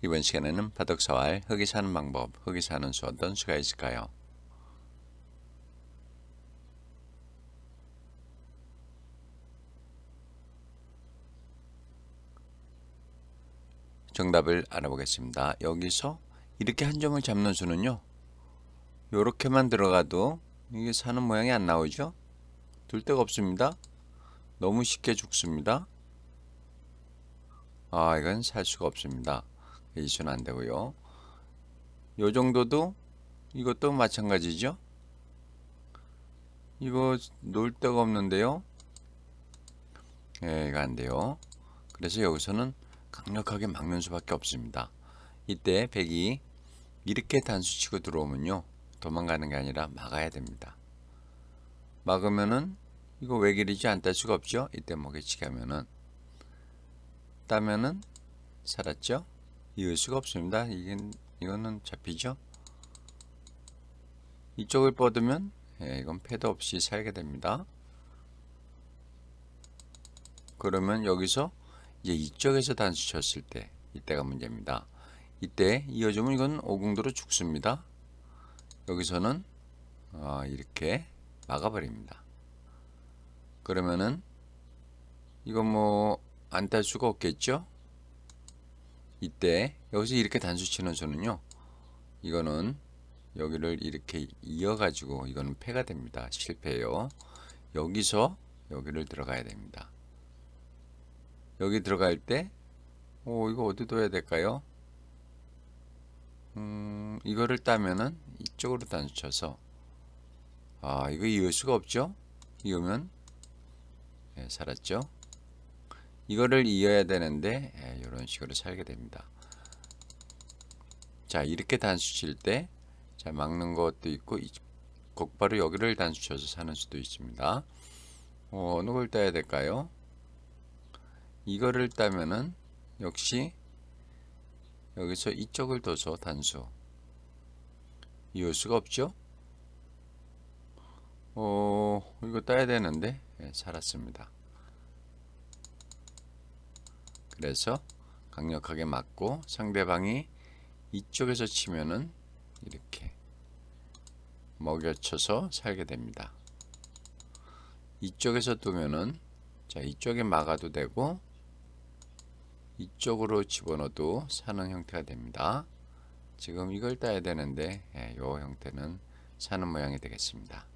이번 시간에는 바둑사활 흙이 사는 방법, 흙이 사는 수 어떤 수가 있을까요? 정답을 알아보겠습니다. 여기서 이렇게 한 점을 잡는 수는요. 이렇게만 들어가도 이게 사는 모양이 안 나오죠? 둘 데가 없습니다. 너무 쉽게 죽습니다. 아, 이건 살 수가 없습니다. 이 수는 안 되고요. 요 정도도 이것도 마찬가지죠. 이거 놓을 데가 없는데요. 예, 이거 안 돼요. 그래서 여기서는 강력하게 막는 수밖에 없습니다. 이때 백이 이렇게 단수 치고 들어오면요. 도망가는 게 아니라 막아야 됩니다. 막으면은 이거 외길이지 안 딸 수가 없죠. 이때 먹이치기 하면은 따면은 살았죠. 이을 수가 없습니다. 이건 이거는 잡히죠. 이쪽을 뻗으면 예, 이건 패도 없이 살게 됩니다. 그러면 여기서 이제 이쪽에서 단수 쳤을 때 이때가 문제입니다. 이때 이어주면 이건 오궁도로 죽습니다. 여기서는 어, 이렇게 막아버립니다. 그러면은 이건 뭐 안 딸 수가 없겠죠? 이때 여기서 이렇게 단수 치는 수는요. 이거는 여기를 이렇게 이어가지고 이거는 패가 됩니다. 실패예요. 여기서 여기를 들어가야 됩니다. 여기 들어갈 때, 오, 이거 어디 둬야 될까요? 음, 이거를 따면은 이쪽으로 단수 쳐서, 아, 이거 이을 수가 없죠? 이으면, 예, 살았죠? 이거를 이어야 되는데, 예, 이런 식으로 살게 됩니다. 자, 이렇게 단수 칠 때, 자, 막는 것도 있고, 이- 곧바로 여기를 단수 쳐서 사는 수도 있습니다. 어, 어느 걸 따야 될까요? 이거를 따면은 역시 여기서 이쪽을 둬서 단수 이을 수가 없죠? 어, 이거 따야 되는데 예, 살았습니다. 그래서 강력하게 맞고 상대방이 이쪽에서 치면은 이렇게 먹여쳐서 살게 됩니다. 이쪽에서 두면은 자 이쪽에 막아도 되고 이쪽으로 집어넣어도 사는 형태가 됩니다. 지금 이걸 따야 되는데 예, 이 형태는 사는 모양이 되겠습니다.